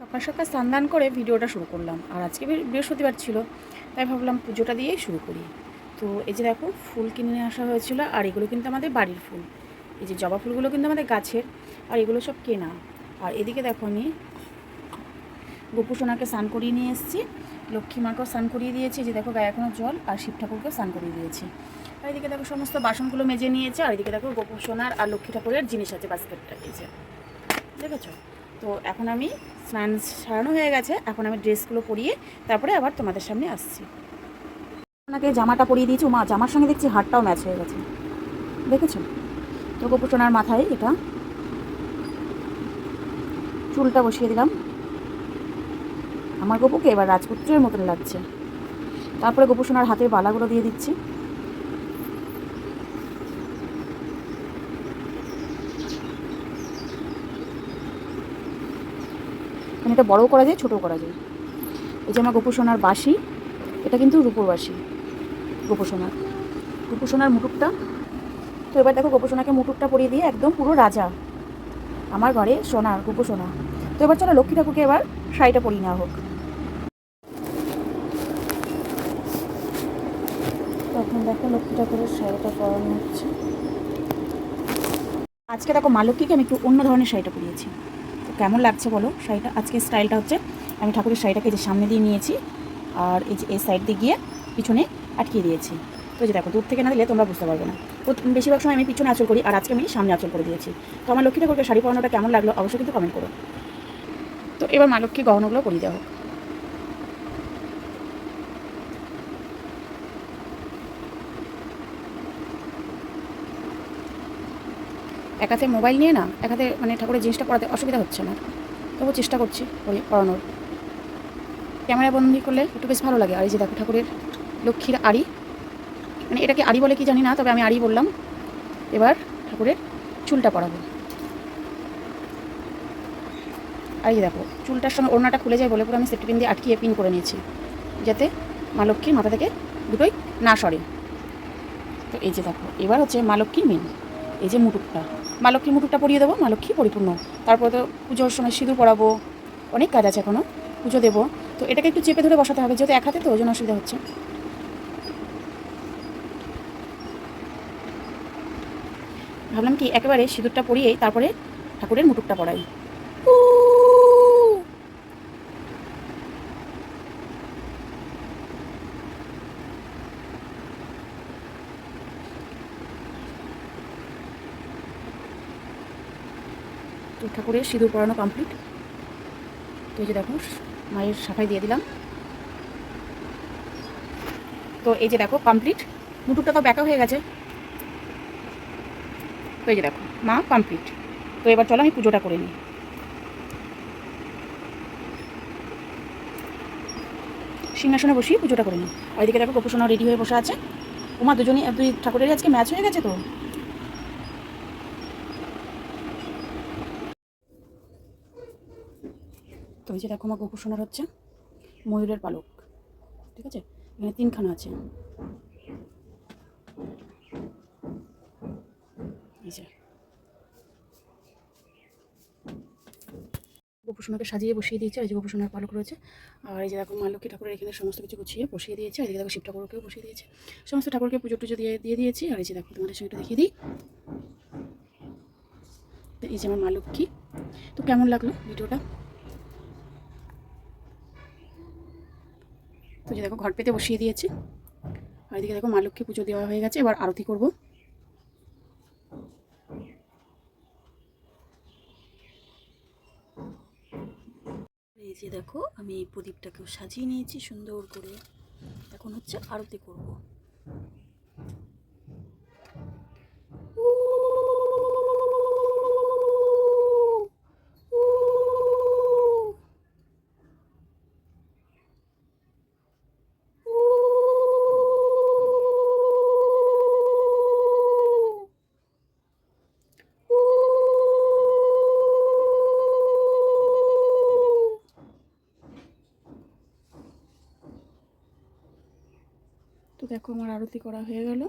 সকাল সকাল স্নান দান করে ভিডিওটা শুরু করলাম। আর আজকে বৃহস্পতিবার ছিল, তাই ভাবলাম পুজোটা দিয়েই শুরু করি। তো এই যে দেখো, ফুল কিনে নিয়ে আসা হয়েছিল, আর এগুলো কিন্তু আমাদের বাড়ির ফুল। এই যে জবা ফুলগুলো কিন্তু আমাদের গাছের, আর এগুলো সব কেনা। আর এদিকে দেখো আমি গোপু সোনাকে স্নান করিয়ে নিয়ে এসেছি, লক্ষ্মী মাকেও স্নান করিয়ে দিয়েছি যে দেখো গায়ে এখনও জল, আর শিব ঠাকুরকেও স্নান করিয়ে দিয়েছি। আর এদিকে দেখো সমস্ত বাসনগুলো মেজে নিয়েছে, আর এদিকে দেখো গোপু সোনার আর লক্ষ্মী ঠাকুরের জিনিস আছে, বাস্কেটটা দিয়েছে দেখেছ? তো এখন আমি স্নান সারানো হয়ে গেছে, এখন আমি ড্রেসগুলো পরিয়ে তারপরে আবার তোমাদের সামনে আসছি। ওনাকে জামাটা পরিয়ে দিয়েছি মা, জামার সঙ্গে দেখছি হাটটাও ম্যাচ হয়ে গেছে। দেখেছ? তো গোপুসোনার মাথায় এটা। চুলটা বসিয়ে দিলাম। আমার গপুকে এবার রাজপুত্রের মতন লাগছে। তারপরে গোপুসোনার হাতের বালাগুলো দিয়ে দিচ্ছি। মানে এটা বড়ও করা যায়, ছোটও করা যায়। এই যে আমার গোপুসোনার বাসি এটা কিন্তু রূপোর বাসি গোপুসোনার গোপুসোনার মুটুকটা তো এবার দেখো গোপুসোনাকে মুটুকটা পরিয়ে দিয়ে একদম পুরো রাজা। আমার ঘরে সোনার গোপুসোনা তো এবার চলো লক্ষ্মী ঠাকুরকে এবার শাড়িটা পরিয়ে নেওয়া হোক। তখন দেখো লক্ষ্মী ঠাকুরের শাড়িটা পরানো হচ্ছে। আজকে দেখো মা লক্ষ্মীকে আমি একটু অন্য ধরনের শাড়িটা পরিয়েছি। কেমন লাগছে বলো শাড়িটা? আজকে স্টাইলটা হচ্ছে, আমি ঠাকুরের শাড়িটাকে যে সামনে দিয়ে নিয়েছি, আর এই যে এই সাইড দিয়ে গিয়ে পিছনে আটকিয়ে দিয়েছি। তো যে দেখো, দূর থেকে না দিলে তোমরা বুঝতে পারবে না। বেশিরভাগ সময় আমি পিছনে আঁচল করি আর আজকে আমি সামনে আঁচল করে দিয়েছি। তো আমার লক্ষ্মী ঠাকুরকে শাড়ি পরানোটা কেমন লাগল অবশ্যই কিন্তু কমেন্ট করো। তো এবার মা লক্ষ্মী গহনগুলো করিয়ে দেওয়া এক হাতে মোবাইল নিয়ে না এক হাতে মানে ঠাকুরের জিনিসটা পড়াতে অসুবিধা হচ্ছে আমার। তবু চেষ্টা করছি পড়ানোর। ক্যামেরা বন্দি করলে একটু বেশ ভালো লাগে। আর এই যে দেখো ঠাকুরের লক্ষ্মীর আড়ি মানে এটাকে আড়ি বলে কি জানি না, তবে আমি আড়ি বললাম। এবার ঠাকুরের চুলটা পরাবো। আর এই দেখো, চুলটার সঙ্গে ওড়নাটা খুলে যায় বলে পুরো আমি সেফটি পিন দিয়ে আটকিয়ে পিন করে নিয়েছি, যাতে মা লক্ষ্মীর মাথা থেকে দুটোই না সরে। তো এই যে দেখো, এবার হচ্ছে মা লক্ষ্মীর মেন। এই যে মুটুকটা, মা লক্ষ্মীর মুটুকটা পরিয়ে দেবো, মা লক্ষ্মী পরিপূর্ণ। তারপরে তো পুজোর সময় সিঁদুর পরাবো, অনেক কাজ আছে এখনও পুজো দেবো। তো এটাকে একটু চেপে ধরে বসাতে হবে, যেহেতু এক হাতে তো, ওই জন্য অসুবিধা হচ্ছে। ভাবলাম কি, একেবারে সিঁদুরটা পরিয়েই তারপরে ঠাকুরের মুটুকটা পরাই। তো ঠাকুরের সিঁদুর পরানো কমপ্লিট তো এই যে দেখো, মায়ের সাফাই দিয়ে দিলাম। তো এই যে দেখো কমপ্লিট মুটুকটা তো ব্যাকা হয়ে গেছে। তো এই যে দেখো, মা কমপ্লিট তো এবার চলো আমি পুজোটা করে নিই। সিংহাসনে বসিয়ে পুজোটা করে নিই। এদিকে দেখো গোপুসোনা রেডি হয়ে বসে আছে। ওমা দুজনই, দুই ঠাকুরেরই আজকে ম্যাচ হয়ে গেছে তো? তো এই যে দেখো আমার গোপুসোনার হচ্ছে, ময়ূরের পালক। ঠিক আছে? এখানে তিনখানা আছে। এই যে। সাজিয়ে বসিয়ে দিয়েছে, এই যে গোপুসোনার পালক রয়েছে। আর এই যে দেখো মা লক্ষ্মী ঠাকুরের এখানে সমস্ত কিছু গুছিয়ে বসিয়ে দিয়েছে, আর এদিকে দেখো শিব ঠাকুরকেও বসিয়ে দিয়েছে। সমস্ত ঠাকুরকে পুজো টুজো দিয়ে দিয়ে দিয়েছি, আর এই যে দেখো তোমাদের সঙ্গে দেখিয়ে দিই। এই যে আমার মা লক্ষ্মী। তো কেমন লাগল ভিডিওটা? তো যে দেখো, ঘর পেতে বসিয়ে দিয়েছি। আর এদিকে দেখো, মা লক্ষ্মী পুজো দেওয়া হয়ে গেছে, এবার আরতি করব। এই যে দেখো, আমি প্রদীপটাকেও সাজিয়ে নিয়েছি সুন্দর করে। এখন হচ্ছে আরতি করব তো দেখো আমার আরতি করা হয়ে গেল